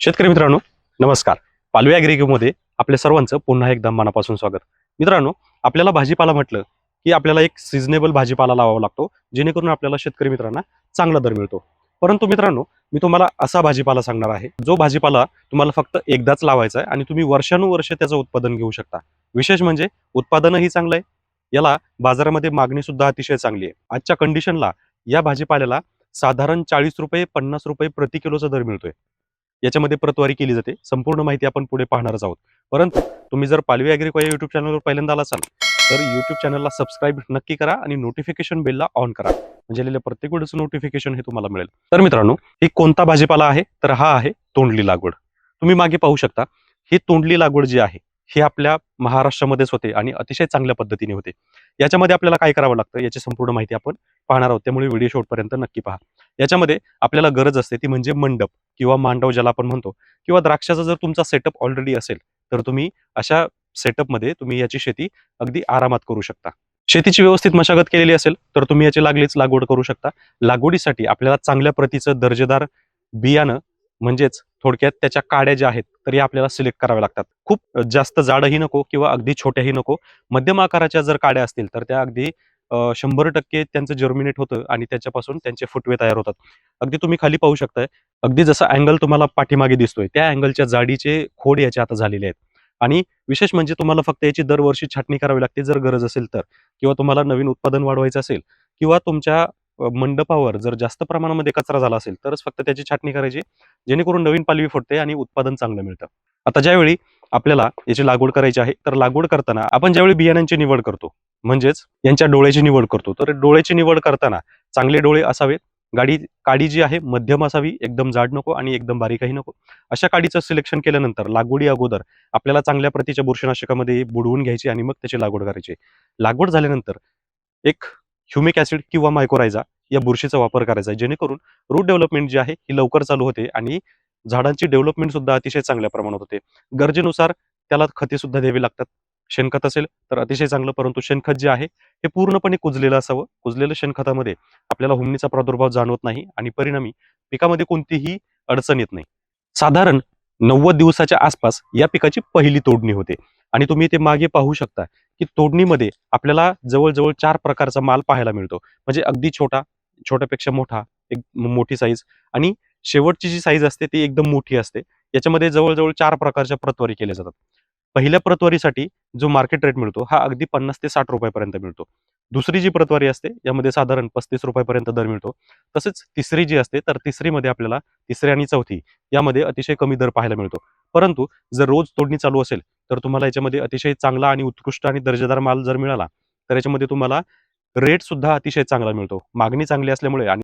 शेतकरी मित्रांनो नमस्कार. पालवी ॲग्रिकमध्ये आपल्या सर्वांचं पुन्हा एकदा मनापासून स्वागत. मित्रांनो आपल्याला भाजीपाला म्हटलं की आपल्याला एक सिजनेबल भाजीपाला लावावा लागतो जेणेकरून आपल्याला शेतकरी मित्रांना चांगला दर मिळतो. परंतु मित्रांनो मी तुम्हाला असा भाजीपाला सांगणार आहे. जो भाजीपाला तुम्हाला फक्त एकदाच लावायचा आहे आणि तुम्ही वर्षानुवर्ष त्याचं उत्पादन घेऊ शकता. विशेष म्हणजे उत्पादनही चांगलं आहे. याला बाजारामध्ये मागणी सुद्धा अतिशय चांगली आहे. आजच्या कंडिशनला या भाजीपाल्याला साधारण चाळीस रुपये पन्नास रुपये प्रति किलोचा दर मिळतोय. याच्यामध्ये प्रतवारी केली जाते. संपूर्ण माहिती आपण पुढे पाहणारच आहोत. परंतु तुम्ही जर पालवी ॲग्रिको या युट्यूब चॅनलवर पहिल्यांदा आला असाल तर युट्यूब चॅनलला सबस्क्राईब नक्की करा आणि नोटिफिकेशन बेलला ऑन करा. म्हणजे आलेल्या प्रत्येक व्हिडिओचं नोटिफिकेशन हे तुम्हाला मिळेल. तर मित्रांनो ही कोणता भाजीपाला आहे? तर हा आहे तोंडली लागवड. तुम्ही मागे पाहू शकता ही तोंडली लागवड जी आहे ही आपल्या महाराष्ट्रामध्येच होते आणि अतिशय चांगल्या पद्धतीने होते. याच्यामध्ये आपल्याला काय करावं लागतं? याची संपूर्ण माहिती आपण पाहणार आहोत. त्यामुळे व्हिडिओ शेवटपर्यंत नक्की पहा. याच्यामध्ये आपल्याला गरज असते ती म्हणजे मंडप किंवा मांडव ज्याला आपण म्हणतो किंवा द्राक्षाचा जर तुमचा सेटअप ऑलरेडी असेल तर तुम्ही अशा सेटअपमध्ये तुम्ही याची शेती अगदी आरामात करू शकता. शेतीची व्यवस्थित मशागत केलेली असेल तर तुम्ही याची लागलीच लागवड करू शकता. लागवडीसाठी आपल्याला चांगल्या प्रतीचं दर्जेदार बियाणं म्हणजेच थोडक्यात त्याच्या काड्या ज्या आहेत तर या आपल्याला सिलेक्ट कराव्या लागतात. खूप जास्त जाडही नको किंवा अगदी छोट्याही नको. मध्यम आकाराच्या जर काड्या असतील तर त्या अगदी शंभर टक्के त्यांचं जर्मिनेट होतं आणि त्याच्यापासून त्यांचे फुटवे तयार होतात. अगदी तुम्ही खाली पाहू शकताय. अगदी जसा अँगल तुम्हाला पाठीमागे दिसतोय त्या अँगलच्या जाडीचे खोड याचे आता झालेले आहेत. आणि विशेष म्हणजे तुम्हाला फक्त याची दरवर्षी छाटणी करावी लागते जर गरज असेल तर. किंवा तुम्हाला नवीन उत्पादन वाढवायचं असेल किंवा तुमच्या मंडपावर जर जास्त प्रमाणामध्ये कचरा झाला असेल तरच फक्त त्याची छाटणी करायची जेणेकरून नवीन पालवी फुटते आणि उत्पादन चांगलं मिळतं. आता ज्यावेळी आपल्याला याची लागवड करायची आहे. तर लागवड करताना आपण ज्यावेळी बियाण्यांची निवड करतो म्हणजेच यांच्या डोळ्याची निवड करतो तर डोळ्याची निवड करताना चांगले डोळे असावेत. गाडी काडी जी आहे मध्यम असावी एकदम जाड नको आणि एकदम बारीकही नको. अशा काडीचं सिलेक्शन केल्यानंतर लागवडी अगोदर आपल्याला चांगल्या प्रतीच्या बुरशीनाशकामध्ये बुडवून घ्यायची आणि मग त्याची लागवड करायची. लागवड झाल्यानंतर एक ह्युमिक ऍसिड किंवा मायकोरायझा या बुरशीचा वापर करायचा आहे जेणेकरून रूट डेव्हलपमेंट जी आहे ही लवकर चालू होते आणि झाडांची डेव्हलपमेंट सुद्धा अतिशय चांगल्या प्रमाणात होते. गरजेनुसार त्याला खते सुद्धा द्यावी लागतात. शेणखत असेल तर अतिशय चांगलं परंतु शेणखत जे आहे हे पूर्णपणे कुजलेलं असावं. कुजलेलं शेणखतामध्ये आपल्याला हुमणीचा प्रादुर्भाव जाणवत नाही आणि परिणामी पिकामध्ये कोणतीही अडचण येत नाही. साधारण नव्वद दिवसाच्या आसपास या पिकाची पहिली तोडणी होते. आणि तुम्ही ते मागे पाहू शकता की तोडणीमध्ये आपल्याला जवळजवळ चार प्रकारचा माल पाहायला मिळतो. म्हणजे अगदी छोटा छोट्यापेक्षा मोठा एक मोठी साईज आणि शेवटची जी साईज असते ती एकदम मोठी असते. याच्यामध्ये जवळजवळ चार प्रकारच्या प्रतवारी केल्या जातात. पहिल्या प्रतवारीसाठी जो मार्केट रेट मिळतो हा अगदी पन्नास ते साठ रुपयापर्यंत मिळतो. दुसरी जी प्रतवारी असते यामध्ये साधारण पस्तीस रुपयापर्यंत दर मिळतो. तसेच तिसरी जी असते तर तिसरीमध्ये आपल्याला तिसरी आणि चौथी यामध्ये अतिशय कमी दर पाहायला मिळतो. परंतु जर रोज तोडणी चालू असेल तर तुम्हाला याच्यामध्ये अतिशय चांगला आणि उत्कृष्ट आणि दर्जेदार माल जर मिळाला तर याच्यामध्ये तुम्हाला रेट सुद्धा अतिशय चांगला मिळतो. मागणी चांगली असल्यामुळे आणि